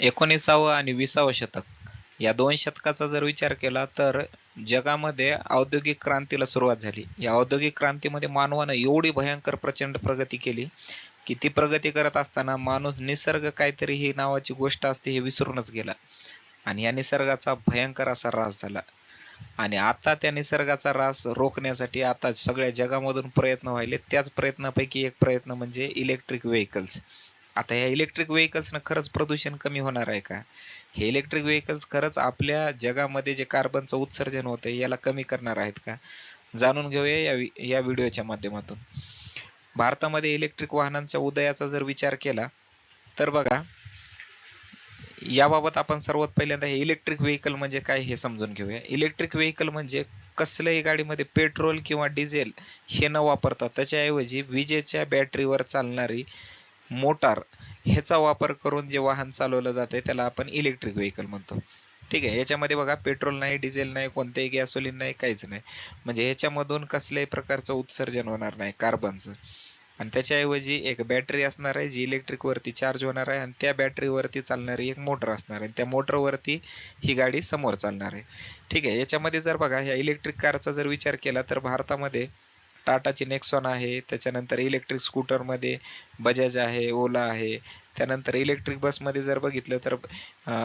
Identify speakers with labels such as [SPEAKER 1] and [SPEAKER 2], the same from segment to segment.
[SPEAKER 1] एकोणीसावं आणि विसावं शतक. या दोन शतकाचा जर विचार केला तर जगामध्ये औद्योगिक क्रांतीला सुरुवात झाली. या औद्योगिक क्रांतीमध्ये मानवानं एवढी भयंकर प्रचंड प्रगती केली की ती प्रगती करत असताना माणूस निसर्ग काहीतरी ही नावाची गोष्ट असते हे विसरूनच गेला. आणि या निसर्गाचा भयंकर असा ऱ्हास झाला. आणि आता त्या निसर्गाचा ऱ्हास रोखण्यासाठी आता सगळ्या जगामधून प्रयत्न व्हायले त्याच प्रयत्नापैकी एक प्रयत्न म्हणजे इलेक्ट्रिक व्हेकल्स आता या इलेक्ट्रिक व्हेकल्सनं खरंच प्रदूषण कमी होणार आहे का? हे इलेक्ट्रिक व्हेकल्स खरंच आपल्या जगामध्ये जे कार्बनचं उत्सर्जन होतं याला कमी करणार आहेत का? जाणून घेऊया या या व्हिडिओच्या माध्यमातून. भारतामध्ये इलेक्ट्रिक वाहनांच्या उदयाचा जर विचार केला तर बघा याबाबत आपण सर्वात पहिल्यांदा हे इलेक्ट्रिक व्हेकल म्हणजे काय हे समजून घेऊया. इलेक्ट्रिक व्हेकल म्हणजे कसल्याही गाडीमध्ये पेट्रोल किंवा डिझेल हे न वापरता त्याच्याऐवजी विजेच्या बॅटरीवर चालणारी मोटार ह्याचा वापर करून जे वाहन चालवलं जाते त्याला आपण इलेक्ट्रिक व्हेकल म्हणतो. ठीक आहे याच्यामध्ये बघा पेट्रोल नाही डिझेल नाही कोणतेही गॅसोलीन नाही काहीच नाही. म्हणजे ह्याच्यामधून कसल्याही प्रकारचं उत्सर्जन होणार नाही कार्बनचं आणि त्याच्याऐवजी एक बॅटरी असणार आहे जी इलेक्ट्रिक वरती चार्ज होणार आहे आणि त्या बॅटरीवरती चालणारी एक मोटर असणार आहे. त्या मोटरवरती ही गाडी समोर चालणार आहे. ठीक आहे याच्यामध्ये जर बघा ह्या इलेक्ट्रिक कारचा जर विचार केला तर भारतामध्ये टाटाची नेक्सॉन आहे त्याच्यानंतर इलेक्ट्रिक स्कूटरमध्ये बजाज आहे ओला आहे. त्यानंतर इलेक्ट्रिक बसमध्ये जर बघितलं तर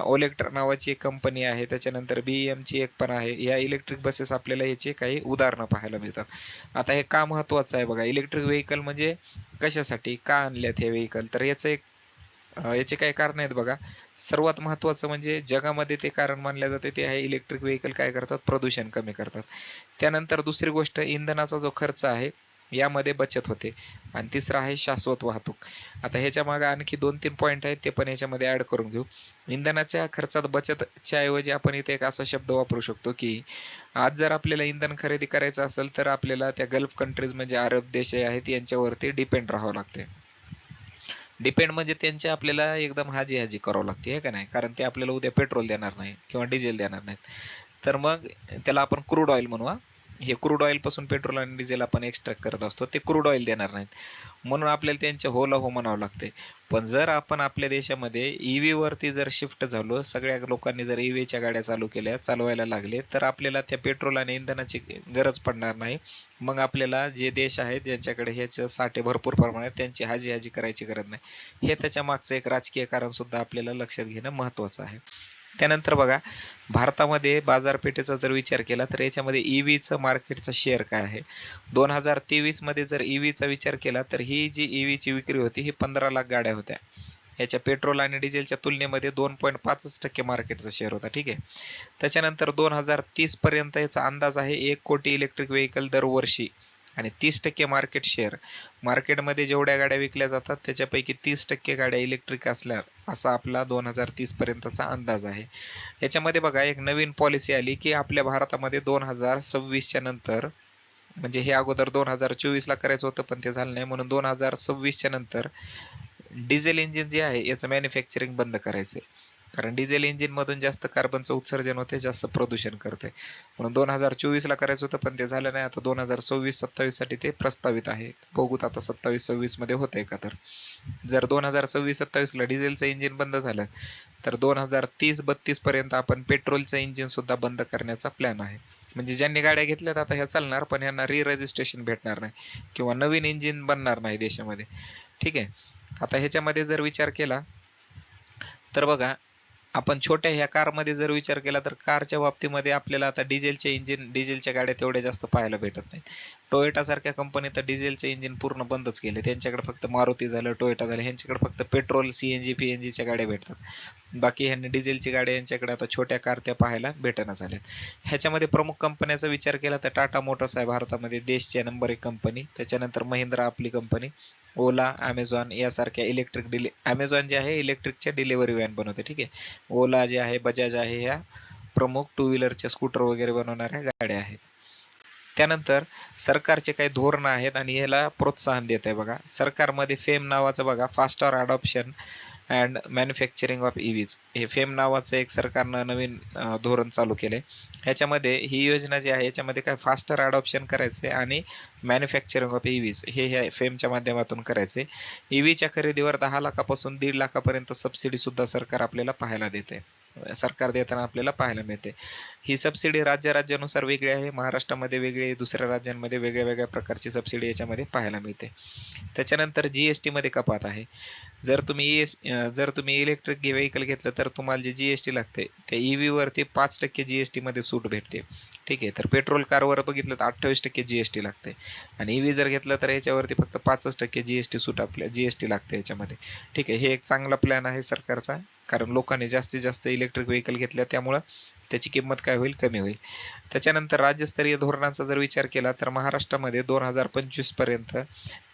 [SPEAKER 1] ओलेक्ट्रा नावाची एक कंपनी आहे त्याच्यानंतर बी ची एक पण आहे. या इलेक्ट्रिक बसेस आपल्याला याचे काही उदाहरणं पाहायला मिळतात. आता हे का महत्वाचं आहे बघा इलेक्ट्रिक व्हेकल म्हणजे कशासाठी? का आणल्यात हे व्हेकल तर याचं एक याचे काही कारण आहेत बघा. सर्वात महत्वाचं म्हणजे जगामध्ये ते कारण मानले जाते ते आहे इलेक्ट्रिक व्हेकल काय करतात? प्रदूषण कमी करतात. त्यानंतर दुसरी गोष्ट इंधनाचा जो खर्च आहे यामध्ये बचत होते. आणि तिसरं आहे शाश्वत वाहतूक. आता ह्याच्या मागे आणखी दोन तीन पॉईंट आहेत ते पण याच्यामध्ये ऍड करून घेऊ. इंधनाच्या खर्चात बचतच्या ऐवजी आपण इथे एक असा शब्द वापरू शकतो की आज जर आपल्याला इंधन खरेदी करायचं असेल तर आपल्याला त्या गल्फ कंट्रीज म्हणजे अरब देश आहेत यांच्यावरती डिपेंड राहावं लागते डिपेंड म्हणजे त्यांचे आपल्याला एकदम हाजी हाजी करावं लागते हे का नाही? कारण ते आपल्याला उद्या पेट्रोल देणार नाही किंवा डिझेल देणार नाहीत. तर मग त्याला आपण क्रूड ऑइल म्हणूया हे क्रूड ऑइलपासून पेट्रोल आणि डिझेल आपण एक्स्ट्रॅक्ट करत असतो ते क्रूड ऑइल देणार नाहीत. म्हणून आपल्याला त्यांच्या होला हो म्हणावं लागते पण जर आपण आपल्या देशामध्ये ईव्ही वरती जर शिफ्ट झालो सगळ्या लोकांनी जर ईव्हीच्या गाड्या चालू केल्या चालवायला लागले तर आपल्याला त्या पेट्रोल आणि इंधनाची गरज पडणार नाही. मग आपल्याला जे देश आहेत ज्यांच्याकडे ह्याचे साठे भरपूर प्रमाणात त्यांची हाजी हाजी करायची गरज नाही. हे त्याच्या मागचं एक राजकीय कारण सुद्धा आपल्याला लक्षात घेणं महत्वाचं आहे. त्यानंतर बघा भारतामध्ये बाजारपेठेचा जर विचार केला तर याच्यामध्ये ईव्हीचं मार्केटचा शेअर काय आहे? दोन हजार तेवीसमध्ये जर ईव्हीचा चा विचार केला तर ही जी ईव्हीची ची विक्री होती ही पंधरा लाख गाड्या होत्या. याच्या पेट्रोल आणि डिझेलच्या तुलनेमध्ये दोन पॉईंट पाचच टक्के मार्केटचा शेअर होता ठीक आहे? त्याच्यानंतर दोन हजार तीस पर्यंत याचा अंदाज आहे एक कोटी इलेक्ट्रिक व्हेकल दरवर्षी. आणि तीस टक्के मार्केट शेअर मार्केटमध्ये जेवढ्या गाड्या विकल्या जातात त्याच्यापैकी तीस टक्के गाड्या इलेक्ट्रिक असल्या असा आपला दोन हजार तीस पर्यंतचा अंदाज आहे. याच्यामध्ये बघा एक नवीन पॉलिसी आली की आपल्या भारतामध्ये दोन हजार सव्वीसच्या नंतर म्हणजे हे अगोदर दोन हजार चोवीस ला करायचं होतं पण ते झालं नाही. म्हणून दोन हजार सव्वीसच्या नंतर डिझेल इंजिन जे आहे याचं मॅन्युफॅक्चरिंग बंद करायचं कारण डिझेल इंजिन मधून जास्त कार्बनचं उत्सर्जन होते जास्त प्रदूषण करते. म्हणून दोन हजार चोवीस ला करायचं होतं पण ते झालं नाही. आता दोन हजार सव्वीस सत्तावीससाठी ते प्रस्तावित आहे बघूत आता सत्तावीस सव्वीसमध्ये होतंय का तर. जर दोन हजार सव्वीस सत्तावीस ला डिझेलचं इंजिन बंद झालं तर दोन हजार तीस बत्तीस पर्यंत आपण पेट्रोलचं इंजिन सुद्धा बंद करण्याचा प्लॅन आहे. म्हणजे ज्यांनी गाड्या घेतल्यात आता ह्या चालणार पण ह्यांना री रजिस्ट्रेशन भेटणार नाही. किंवा नवीन इंजिन बनणार नाही देशामध्ये. ठीक आहे? आता ह्याच्यामध्ये जर विचार केला तर बघा आपण छोट्या ह्या कारमध्ये जर विचार केला तर कारच्या बाबतीमध्ये आपल्याला आता डिझेलचे इंजिन डिझेलच्या गाड्या तेवढ्या जास्त पाहायला भेटत नाहीत. टोयोटासारख्या कंपनी तर डिझेलचे इंजिन पूर्ण बंदच केले. त्यांच्याकडे फक्त मारुती झालं टोयोटा झालं ह्यांच्याकडे फक्त पेट्रोल सीएनजी पीएनजीच्या गाड्या भेटतात. बाकी ह्यांनी डिझेलची गाड्या यांच्याकडे आता छोट्या कार त्या पाहायला भेटना झाल्यात. ह्याच्यामध्ये प्रमुख कंपन्याचा विचार केला तर टाटा मोटर्स आहे भारतामध्ये देशची नंबर एक कंपनी त्याच्यानंतर महिंद्रा आपली कंपनी ओला अमेझॉन यासारख्या इलेक्ट्रिक डिले अमेझॉन जे आहे इलेक्ट्रिकच्या डिलिव्हरी व्हॅन बनवते ठीक आहे? ओला जे आहे बजाज आहे ह्या प्रमुख टू व्हीलरच्या स्कूटर वगैरे बनवणाऱ्या गाड्या आहेत. त्यानंतर सरकारचे काही धोरणं आहेत आणि याला प्रोत्साहन देत आहे बघा. सरकारमध्ये फेम नावाचं बघा faster adoption and manufacturing of EVs हे फेम नावाचं एक सरकारनं नवीन धोरण चालू केलंय. ह्याच्यामध्ये ही योजना जी आहे याच्यामध्ये काय फास्टर अडॉप्शन करायचे आणि मॅन्युफॅक्चरिंग ऑफ ईव्हीज हे ह्या फेमच्या माध्यमातून करायचे ईव्हीच्या खरेदीवर दहा लाखापासून दीड लाखापर्यंत सबसिडी सुद्धा सरकार आपल्याला पाहायला देते सरकार देताना आपल्याला पाहायला मिळते. ही सबसिडी राज्य राज्यानुसार वेगळी आहे. महाराष्ट्रामध्ये वेगळी दुसऱ्या राज्यांमध्ये वेगळ्या वेगळ्या प्रकारची सबसिडी याच्यामध्ये पाहायला मिळते. त्याच्यानंतर जीएसटी मध्ये कपात आहे. जर तुम्ही ES जर तुम्ही इलेक्ट्रिक व्हेकल घेतलं तर तुम्हाला जे जीएसटी लागते त्या ई वरती पाच टक्के जीएसटी मध्ये सूट भेटते. ठीक आहे? तर पेट्रोल कारवर बघितलं तर अठ्ठावीस टक्के जीएसटी लागते. आणि ईव्ही जर घेतलं तर याच्यावरती फक्त पाचच टक्के जीएसटी सूट आपल्या जीएसटी लागते याच्यामध्ये. ठीक आहे? हे एक चांगला प्लॅन आहे सरकारचा. कारण लोकांनी जास्तीत जास्त इलेक्ट्रिक व्हेकल घेतल्या त्यामुळं त्याची किंमत काय होईल? कमी होईल. त्याच्यानंतर राज्यस्तरीय धोरणाचा जर विचार केला तर महाराष्ट्रामध्ये दोन हजार पंचवीसपर्यंत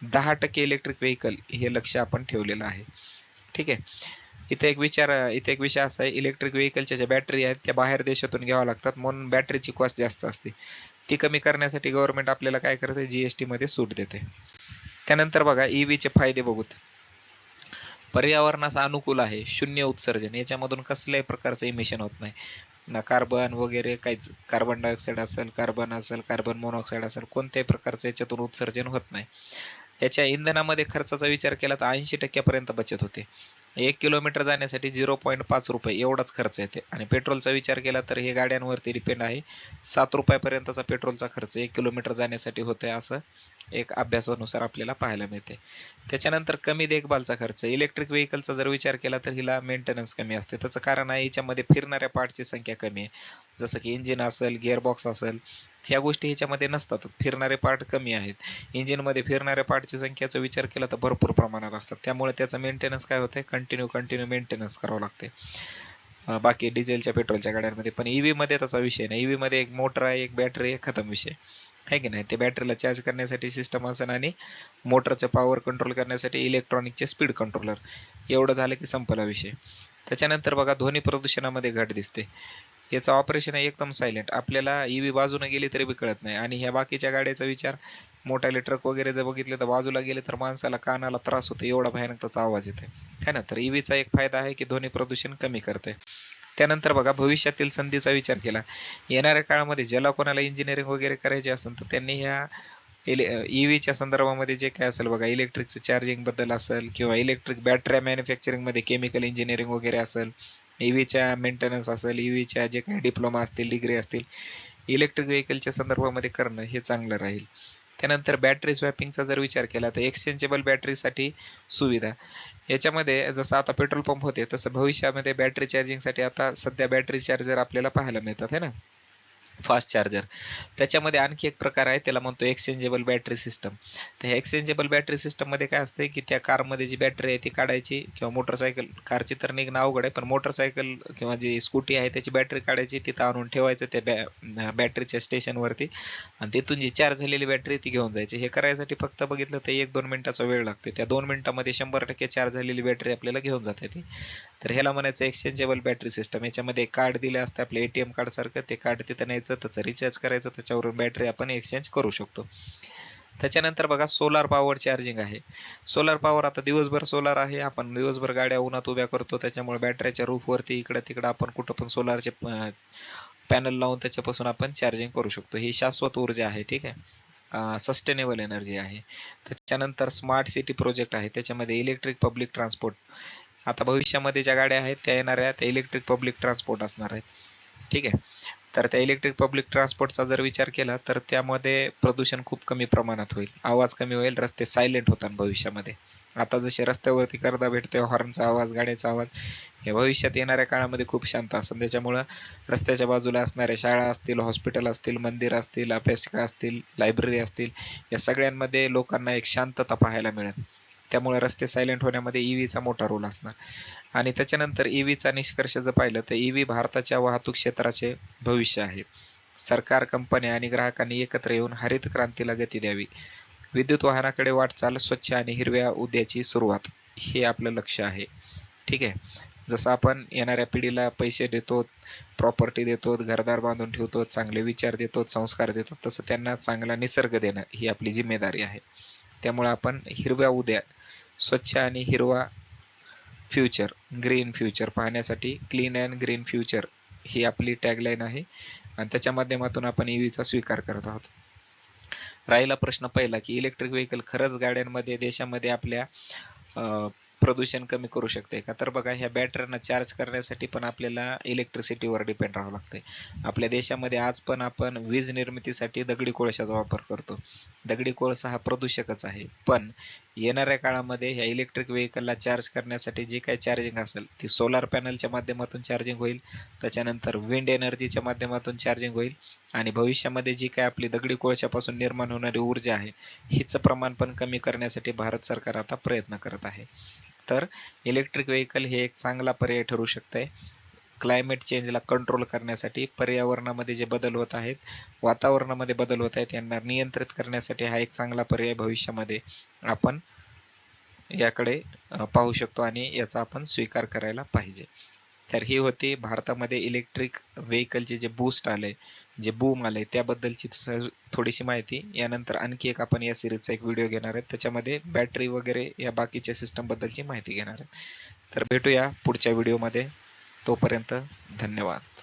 [SPEAKER 1] दहा टक्के इलेक्ट्रिक व्हेकल हे लक्ष आपण ठेवलेलं आहे. ठीक आहे? इथे एक विचार इथे एक विषय असा आहे इलेक्ट्रिक व्हेकलच्या ज्या बॅटरी आहेत त्या बाहेर देशातून घ्याव्या लागतात म्हणून बॅटरीची कॉस्ट जास्त असते. ती कमी करण्यासाठी गव्हर्नमेंट आपल्याला काय करते? जीएसटी मध्ये सूट देते. त्यानंतर बघा ईव्हीचे चे फायदे बघूत. पर्यावरणास अनुकूल आहे शून्य उत्सर्जन याच्यामधून कसल्याही प्रकारचं इमिशन होत नाही. ना कार्बन वगैरे काहीच कार्बन डायऑक्साईड असेल कार्बन असेल कार्बन मोनॉक्साईड असेल कोणत्याही प्रकारचं याच्यातून उत्सर्जन होत नाही. याच्या इंधनामध्ये खर्चाचा विचार केला तर ऐंशी टक्क्यापर्यंत बचत होते. एक किलोमीटर जाण्यासाठी झिरो पॉईंट पाच रुपये एवढाच खर्च येते. आणि पेट्रोलचा विचार केला तर हे गाड्यांवरती डिपेंड आहे. सात रुपयापर्यंतचा पेट्रोलचा खर्च एक किलोमीटर जाण्यासाठी होतोय असं एक अभ्यासानुसार आपल्याला पाहायला मिळते. त्याच्यानंतर कमी देखभालचा खर्च. इलेक्ट्रिक व्हेकलचा जर विचार केला तर हिला मेंटेनन्स कमी असते. त्याचं कारण आहे याच्यामध्ये फिरणाऱ्या पार्टची संख्या कमी आहे. जसं की इंजिन असेल गिअरबॉक्स असेल ह्या गोष्टी ह्याच्यामध्ये नसतात. फिरणारे पार्ट कमी आहेत. इंजिनमध्ये फिरणाऱ्या पार्टची संख्याचा विचार केला तर भरपूर प्रमाणात असतात. त्यामुळे त्याचं मेंटेनन्स काय होतं कंटिन्यू कंटिन्यू मेंटेनन्स करावं लागते बाकी डिझेलच्या पेट्रोलच्या गाड्यांमध्ये. पण ईव्ही मध्ये त्याचा विषय नाही. ईव्ही मध्ये एक मोटर आहे एक बॅटरी आहे खतम विषय. आहे की नाही? ते बॅटरीला चार्ज करण्यासाठी सिस्टम असेल आणि मोटरचं पॉवर कंट्रोल करण्यासाठी इलेक्ट्रॉनिकचे स्पीड कंट्रोलर एवढं झालं की संपला विषय. त्याच्यानंतर बघा ध्वनी प्रदूषणामध्ये घट दिसते. याचं ऑपरेशन आहे एकदम सायलेंट आपल्याला ईव्ही बाजूने गेली तरी बी कळत नाही. आणि ह्या बाकीच्या गाड्याचा विचार मोठाले ट्रक वगैरे जर बघितले तर बाजूला गेले तर माणसाला कानाला त्रास होतो. एवढा भयानक त्याचा आवाज येते है ना? तर ईव्हीचा एक फायदा आहे की ध्वनी प्रदूषण कमी करते त्यानंतर बघा भविष्यातील संधीचा विचार केला. येणाऱ्या काळामध्ये ज्याला कोणाला इंजिनिअरिंग वगैरे करायचे असेल तर त्यांनी ह्या ईव्हीच्या संदर्भामध्ये जे काय असेल बघा इलेक्ट्रिकचं चार्जिंगबद्दल असेल किंवा इलेक्ट्रिक बॅटऱ्या मॅन्युफॅक्चरिंगमध्ये केमिकल इंजिनिअरिंग वगैरे असेल ईव्हीच्या मेंटेनन्स असेल ईव्हीच्या जे काही डिप्लोमा असतील डिग्री असतील इलेक्ट्रिक व्हेकलच्या संदर्भामध्ये करणं हे चांगलं राहील. त्यानंतर बॅटरी स्वॅपिंगचा जर विचार केला तर एक्सचेंजेबल बॅटरीसाठी सुविधा. याच्यामध्ये जसं आता पेट्रोल पंप होते तसं भविष्यामध्ये बॅटरी चार्जिंगसाठी आता सध्या बॅटरी चार्जर आपल्याला पाहायला मिळतात है ना? Fast charger. त्याच्यामध्ये आणखी एक प्रकार आहे त्याला म्हणतो एक्सचेंजेबल बॅटरी सिस्टम तर ह्या एक्सचेंजेबल बॅटरी सिस्टममध्ये काय असते की त्या कारमध्ये जी बॅटरी आहे ती काढायची किंवा मोटरसायकल कारची तर निघणं अवघड आहे पण मोटरसायकल किंवा जी स्कूटी आहे त्याची बॅटरी काढायची तिथं आणून ठेवायचं त्या बॅ बॅटरीच्या स्टेशनवरती आणि तिथून जी चार्ज झालेली बॅटरी ती घेऊन जायची. हे करायसाठी फक्त बघितलं तर एक दोन मिनिटाचा वेळ लागते त्या दोन मिनिटामध्ये शंभर टक्के चार्ज झालेली बॅटरी आपल्याला घेऊन जाते ती. तर ह्याला म्हणायचं एक्सचेंजेबल बॅटरी सिस्टम याच्यामध्ये कार्ड दिले असते आपलं एटीएम कार्ड सारखं. ते कार्ड तिथं न्यायचं. त्याचं रिचार्ज करायचं त्याच्यावरून बॅटरी आपण एक्सचेंज करू शकतो. त्याच्यानंतर बघा सोलार पॉवर चार्जिंग आहे. सोलार पॉवर आता दिवसभर सोलार आहे. आपण दिवसभर गाड्या उन्हात उभ्या करतो. त्याच्यामुळे बॅटरीच्या रूफवरती इकडं तिकडं आपण कुठं पण सोलारचे पॅनल लावून त्याच्यापासून आपण चार्जिंग करू शकतो. ही शाश्वत ऊर्जा आहे ठीक आहे? सस्टेनेबल एनर्जी आहे. त्याच्यानंतर स्मार्ट सिटी प्रोजेक्ट आहे. त्याच्यामध्ये इलेक्ट्रिक पब्लिक ट्रान्सपोर्ट आता भविष्यामध्ये ज्या गाड्या आहेत त्या येणाऱ्या त्या इलेक्ट्रिक पब्लिक ट्रान्सपोर्ट असणार आहेत. ठीक आहे? तर त्या इलेक्ट्रिक पब्लिक ट्रान्सपोर्टचा जर विचार केला तर त्यामध्ये प्रदूषण खूप कमी प्रमाणात होईल. आवाज कमी होईल रस्ते सायलेंट होतात भविष्यामध्ये. आता जसे रस्त्यावरती करता भेटते हॉर्नचा आवाज गाड्याचा आवाज हे भविष्यात येणाऱ्या काळामध्ये खूप शांत असतात त्याच्यामुळं रस्त्याच्या बाजूला असणाऱ्या शाळा असतील हॉस्पिटल असतील मंदिर असतील अभ्यासिका असतील लायब्ररी असतील या सगळ्यांमध्ये लोकांना एक शांतता पाहायला मिळेल. त्यामुळे रस्ते सायलेंट होण्यामध्ये ईव्हीचा मोठा रोल असणार. आणि त्याच्यानंतर ईव्हीचा निष्कर्ष जर पाहिलं तर ईव्ही भारताच्या वाहतूक क्षेत्राचे भविष्य आहे. सरकार कंपन्या आणि ग्राहकांनी एकत्र येऊन हरित क्रांतीला गती द्यावी. विद्युत वाहनाकडे वाटचाल स्वच्छ आणि हिरव्या उद्याची सुरुवात. हे आपलं लक्ष आहे. ठीक आहे? जसं आपण येणाऱ्या पिढीला पैसे देतो प्रॉपर्टी देतो घरदार बांधून ठेवतो चांगले विचार देतो संस्कार देतो तसं त्यांना चांगला निसर्ग देणं ही आपली जिम्मेदारी आहे. त्यामुळे आपण हिरव्या उद्या स्वच्छ आणि हिरवा फ्युचर ग्रीन फ्युचर पाहण्यासाठी क्लीन अँड ग्रीन फ्युचर ही आपली टॅगलाईन आहे. आणि त्याच्या माध्यमातून आपण ईव्हीचा स्वीकार करत आहोत. राहिला प्रश्न पहिला की इलेक्ट्रिक व्हेकल खरंच गाड्यांमध्ये देशामध्ये आपल्या प्रदूषण कमी करू शकते का? तर बघा ह्या बॅटऱ्यांना चार्ज करण्यासाठी पण आपल्याला इलेक्ट्रिसिटीवर डिपेंड राहावं लागतंय. आपल्या देशामध्ये आज पण आपण वीज निर्मितीसाठी दगडी कोळशाचा वापर करतो. दगडी कोळसा हा प्रदूषकच आहे. पण येणाऱ्या काळामध्ये ह्या इलेक्ट्रिक व्हेकलला चार्ज करण्यासाठी जी काही चार्जिंग असेल ती सोलार पॅनलच्या माध्यमातून चार्जिंग होईल. त्याच्यानंतर विंड एनर्जीच्या माध्यमातून चार्जिंग होईल. आणि भविष्यामध्ये जी काय आपली दगडी कोळशापासून निर्माण होणारी ऊर्जा आहे हिचं प्रमाण पण कमी करण्यासाठी भारत सरकार आता प्रयत्न करत आहे. तर इलेक्ट्रिक व्हेकल हे एक चांगला पर्याय ठरू शकतंय. क्लायमेट चेंजला कंट्रोल करण्यासाठी पर्यावरणामध्ये जे बदल होत आहेत वातावरणामध्ये बदल होत आहेत यांना नियंत्रित करण्यासाठी हा एक चांगला पर्याय भविष्यामध्ये आपण याकडे पाहू शकतो आणि याचा आपण स्वीकार करायला पाहिजे. तर ही होती भारतामध्ये इलेक्ट्रिक व्हेकलचे जे बूस्ट आले जे बूम आले त्याबद्दलची थोडीशी माहिती. यानंतर आणखी एक आपण या सिरीजचा एक व्हिडिओ घेणार आहेत. त्याच्यामध्ये बॅटरी वगैरे या बाकीच्या सिस्टम बद्दलची माहिती घेणार आहेत. तर भेटूया पुढच्या व्हिडिओमध्ये तोपर्यंत धन्यवाद.